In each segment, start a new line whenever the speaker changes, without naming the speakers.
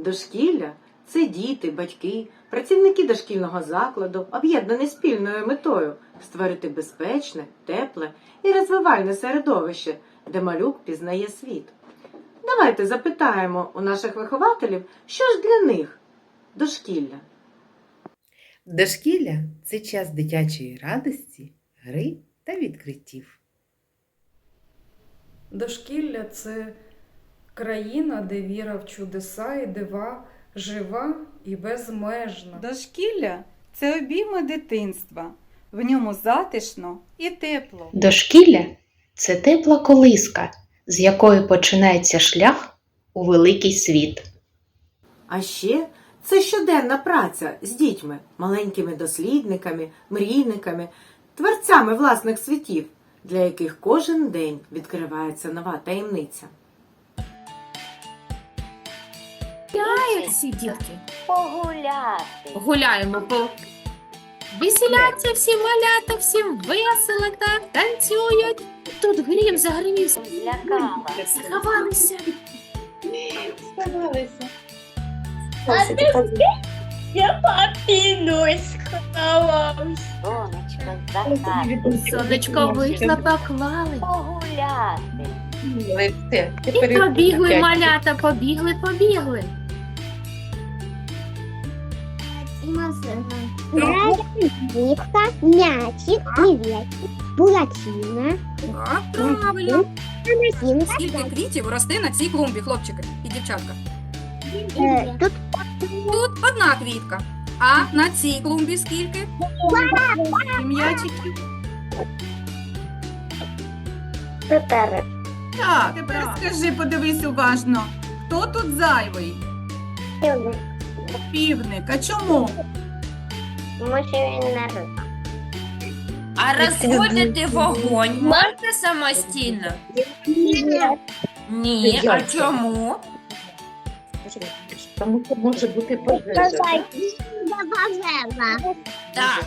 Дошкілля це діти, батьки, працівники дошкільного закладу, об'єднані спільною метою створити безпечне, тепле і розвивальне середовище, де малюк пізнає світ. Давайте запитаємо у наших вихователів, що ж для них дошкілля.
Дошкілля це час дитячої радості, гри та відкриттів.
Дошкілля це країна, де віра в чудеса і дива жива і безмежна.
Дошкілля це обійми дитинства. В ньому затишно і тепло.
Дошкілля це тепла колиска, з якої починається шлях у великий світ.
А ще це щоденна праця з дітьми, маленькими дослідниками, мрійниками, творцями власних світів, для яких кожен день відкривається нова таємниця.
Всі дітки.
Погуляти.
Гуляємо по веселяться всі малята, всім весело так, танцюють. Тут грім загримів.
Злякалася.
Сховалися.
Я папінусь сховався. Сонечко захарі.
Сонечко вийшло, поклали.
Погуляти.
І побігли малята, побігли, побігли.
Нитка, мячик, медведь, буратино,
Так, правильно.
анасинка.
Скільки квітів росте на цій клумбі, хлопчики і дівчатка?
Э, Тут
Тут одна квітка. А на цій клумбі скільки?
М'ячики.
чотири.
Так, тепер скажи, подивись уважно. Хто тут зайвий? Півник. А чому?
Тому що він не риба.
А розводити вогонь можна самостійно? Ні, а чому?
Тому що може бути пожежа.
Так.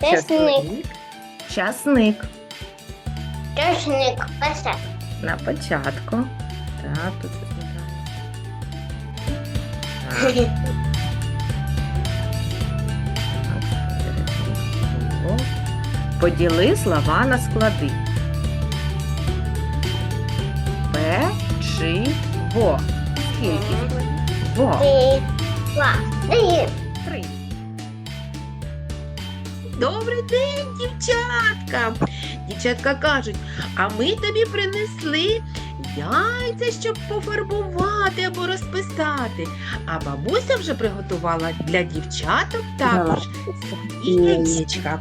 Чесник,
Часник.
чесник, песе.
На початку. Так, тут. Поділи слова на склади. Печиво. Скільки? Во.
Три.
Три. Добрий день, дівчатка. Дівчатка кажуть, а ми тобі принесли яйця, щоб пофарбувати або розписати. А бабуся вже приготувала для дівчаток також свої яєчка.